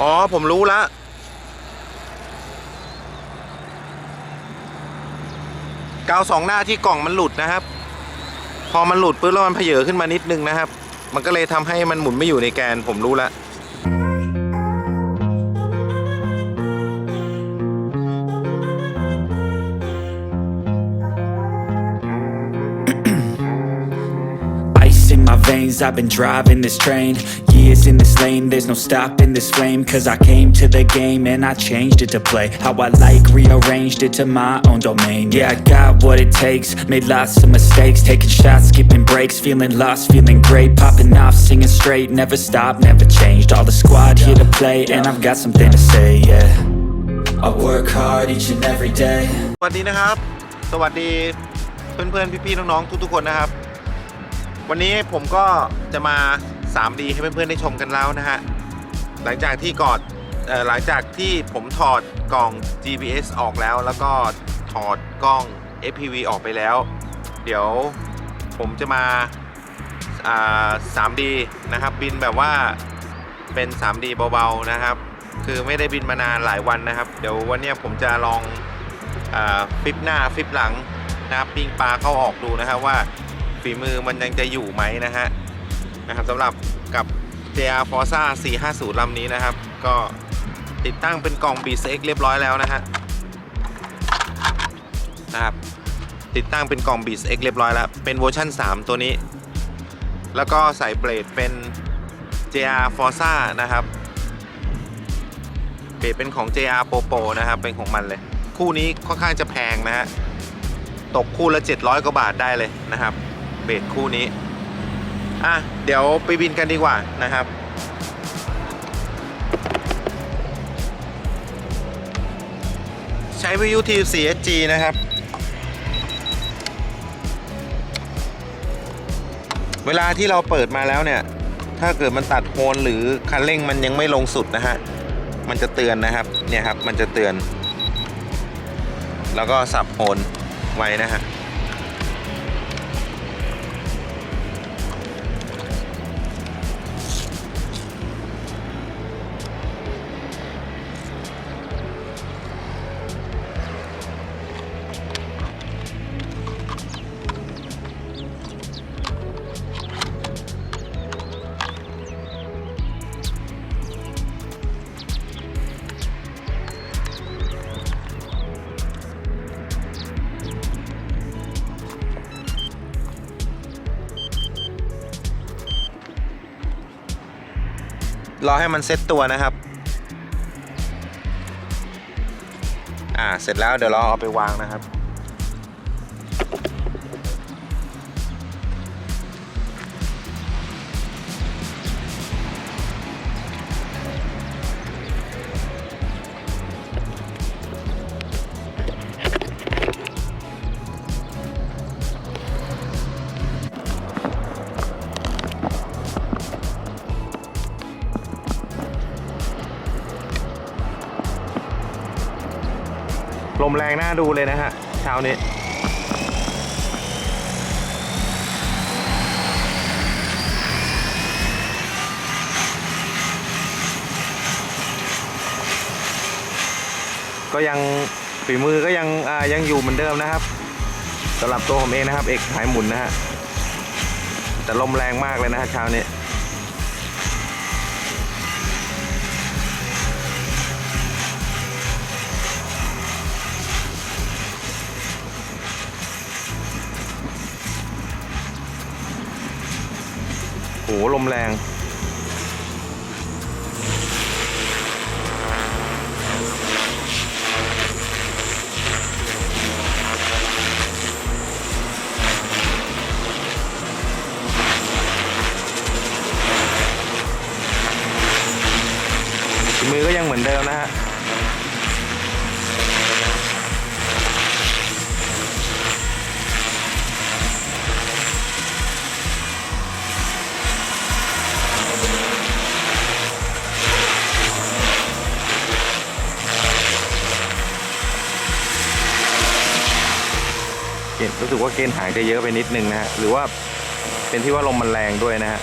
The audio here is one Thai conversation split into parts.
อ๋อ ผมรู้ละกาวสองหน้าที่กล่องมันหลุดนะครับ พอมันหลุดปุ๊บแล้วมันเพเยอขึ้นมานิดนึงนะครับ มันก็เลยทำให้มันหมุนไม่อยู่ในแกน ผมรู้ละ years in this lane, there's no stopping this flame Cause I came to the game and I changed it to play How I like, rearranged it to my own domain Yeah, I got what it takes, made lots of mistakes Taking shots, skipping breaks, feeling lost, feeling great Popping off, singing straight, never stopped, never changed All the squad here to play and I've got something to say, yeah I work hard each and every day สวัสดีนะครับ สวัสดีเพื่อนๆ พี่ๆ น้องๆ ทุกๆ คนนะครับ วันนี้ผมก็จะมา 3D ให้เพื่อนๆได้ชมกันแล้วนะฮะ หลังจากที่กอดหลังจากที่ผมถอดกล่อง GPS ออกแล้ว แล้วก็ถอดกล้อง FPV ออกไปแล้ว เดี๋ยวผมจะมาา 3D นะครับ บินแบบว่าเป็น 3D เบาๆนะครับ คือไม่ได้บินมานานหลายวันนะครับ เดี๋ยววันนี้ผมจะลองอฟลิปหน้าฟลิปหลังนะครับ ปิ้งปลาเข้าออกดูนะครับว่าฝีมือมันยังจะอยู่ไหมนะฮะ นะครับสำหรับกับ JR Forza 450ลำนี้นะครับ ก็ติดตั้งเป็นกล่อง b s x เรียบร้อยแล้วนะฮะนะครับติดตั้งเป็นกล่อง b s x เรียบร้อยแล้ว เป็นเวอร์ชัน3 ตัวนี้ แล้วก็ใส่เบรดเป็น JR Forza นะครับเบรดเป็นของ JR Popo นะครับ เป็นของมันเลย คู่นี้ค่อนข้างจะแพงนะฮะตกคู่ละ 700 กว่าบาทได้เลยนะครับ เบสคู่นี้ อะ เดี๋ยวไปบินกันดีกว่านะครับใช้วิทยุที 4SG นะครับ เวลาที่เราเปิดมาแล้วเนี่ย ถ้าเกิดมันตัดโฮนหรือคันเร่งมันยังไม่ลงสุดนะฮะ มันจะเตือนนะครับ เนี่ยครับ มันจะเตือน แล้วก็สับโหนไว้นะฮะ รอให้มันเซ็ตตัวนะครับ อ่า เสร็จแล้วเดี๋ยวเราเอาไปวางนะครับ ลมแรงน่าดูเลยนะฮะ เช้านี้ ก็ยังฝีมือก็ยังยังอยู่เหมือนเดิมนะครับสำหรับตัวผมเองนะครับ เอกหายหมุนนะฮะแต่ลมแรงมากเลยนะฮะเช้านี้ หลมแรง สึกว่าเกณฑ์หายจะเยอะไปนิดนึงนะฮะหรือว่าเป็นที่ว่าลมมันแรงด้วยนะฮะ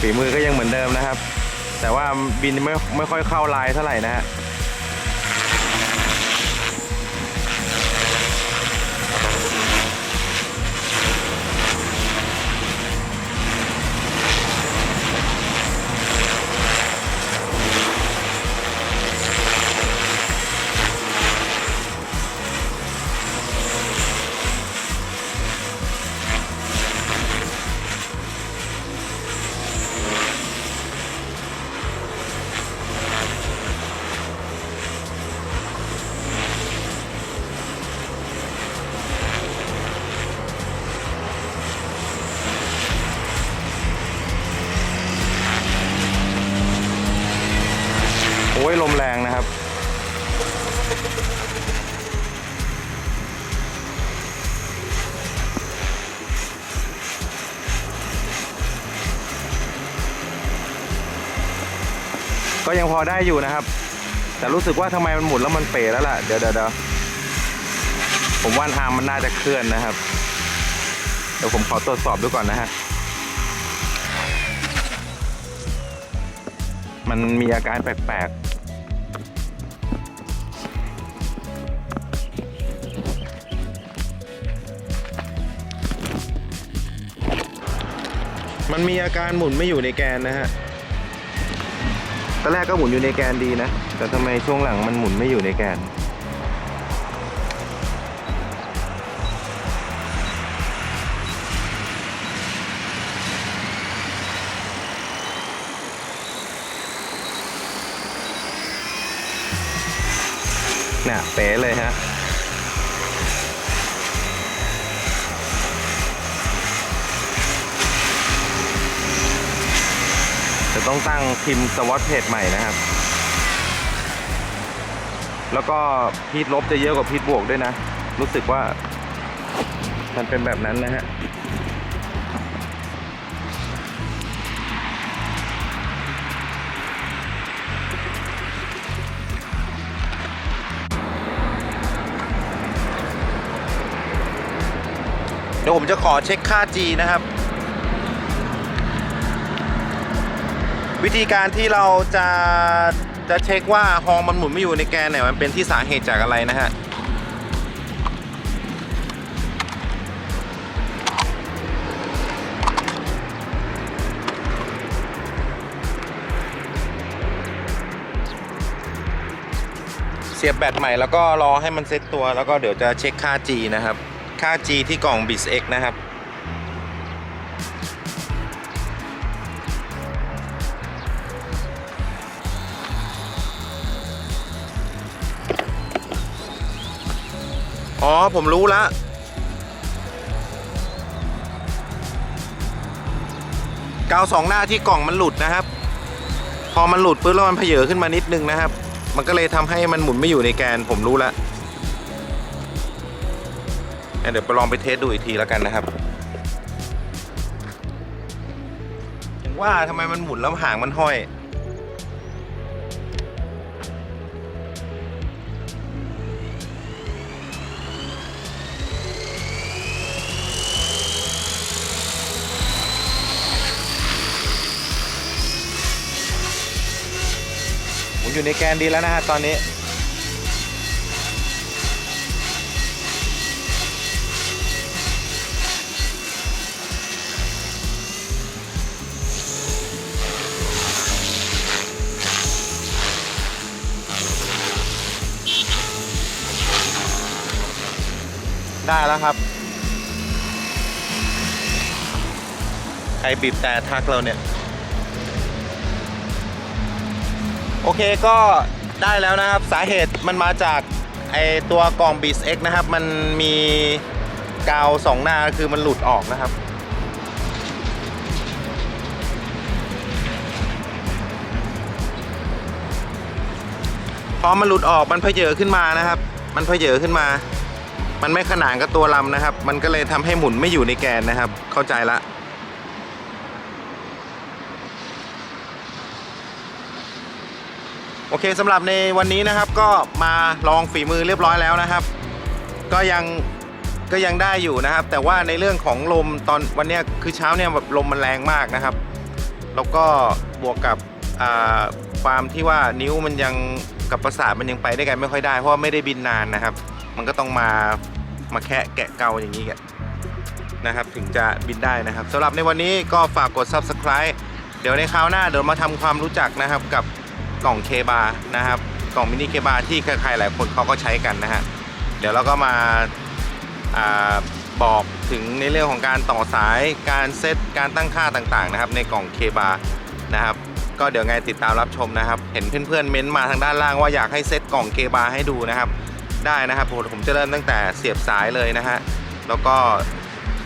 ฝีมือก็ยังเหมือนเดิมนะครับ แต่ว่าบินไม่ไม่ค่อยเข้าลายเท่าไหร่นะฮะ โอ้ยลมแรงนะครับ ก็ยังพอได้อยู่นะครับ แต่รู้สึกว่าทำไมมันหมุนแล้วมันเป๋แล้วล่ะ เดี๋ยวเดี๋ยวผมว่าอาร์มมันน่าจะเคลื่อนนะครับ เดี๋ยวผมขอตรวจสอบดูก่อนนะฮะมันมีอาการแปลกๆ มันมีอาการหมุนไม่อยู่ในแกนนะฮะตอนแรกก็หมุนอยู่ในแกนดีนะ แต่ทำไมช่วงหลังมันหมุนไม่อยู่ในแกนเนี่ยเป๋เลยฮะ ต้องตั้งพิมพ์สวอตเพจใหม่นะครับ แล้วก็พีทลบจะเยอะกว่าพีทบวกด้วยนะ รู้สึกว่า มันเป็นแบบนั้นนะฮะเดี๋ยวผมจะขอเช็คค่า G นะครับ วิธีการที่เราจะจะเช็คว่าฮองมันหมุนไม่อยู่ในแกนเนี่ยมันเป็นที่สาเหตุจากอะไรนะฮะเสียบแบตใหม่แล้วก็รอให้มันเซ็ตตัวแล้วก็เดี๋ยวจะเช็คค่า G นะครับ ค่า G ที่กล่อง b i s X นะครับ อ๋อ ผมรู้ละกาวสองหน้าที่กล่องมันหลุดนะครับ พอมันหลุดปุ๊บแล้วมันเพเยอขึ้นมานิดนึงนะครับ มันก็เลยทำให้มันหมุนไม่อยู่ในแกนผมรู้ละงั้นเดี๋ยวไปลองไปเทสดูอีกทีแล้วกันนะครับถึงว่าทำไมมันหมุนแล้วหางมันห้อย อยู่ในแกนดีแล้วนะฮะตอนนี้ ได้แล้วครับ ใครบีบแต่ทักเราเนี่ย โอเคก็ได้แล้วนะครับสาเหตุมันมาจากไอตัวกล่อง b ี X นะครับ มันมีกาวสองหน้าคือมันหลุดออกนะครับ พอมันหลุดออกมันเพเยอขึ้นมานะครับ มันเพเยอขึ้นมา มันไม่ขนานกับตัวลำนะครับ มันก็เลยทำให้หมุนไม่อยู่ในแกนนะครับ เข้าใจละ โอเคสำหรับในวันนี้นะครับก็มาลองฝีมือเรียบร้อยแล้วนะครับ ก็ยังก็ยังได้อยู่นะครับ แต่ว่าในเรื่องของลมตอนวันเนี้ยคือเช้าเนี่ยแบบลมมันแรงมากนะครับ แล้วก็บวกกับความที่ว่านิ้วมันยังกับประสาทมันยังไปได้กันไม่ค่อยได้เพราะว่าไม่ได้บินนานนะครับ มันก็ต้องมามาแคะแกะเกาอย่างนี้กันนะครับ ถึงจะบินได้นะครับสำหรับในวันนี้ก็ฝากกด subscribe เดี๋ยวในคราวหน้าเดี๋ยวมาทำความรู้จักนะครับกับ กล่องเคบานะครับ กล่องมินิเคบาที่ใครๆหลายคนเขาก็ใช้กันนะฮะเดี๋ยวเราก็มาอาบอกถึงในเรื่องของการต่อสายการเซตการตั้งค่าต่างๆนะครับ ในกล่องเคบานะครับ ก็เดี๋ยวไงติดตามรับชมนะครับ เห็นเพื่อนๆเม้นต์มาทางด้านล่างว่าอยากให้เซตกล่องเคบาให้ดูนะครับ ได้นะครับผมผมจะเริ่มตั้งแต่เสียบสายเลยนะฮะแล้วก็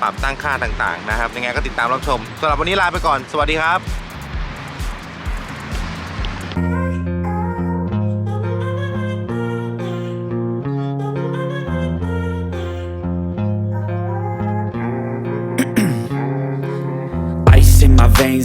ปรับตั้งค่าต่างๆนะครับยังไงก็ติดตามรับชมสำหรับวันนี้ลาไปก่อน สวัสดีครับ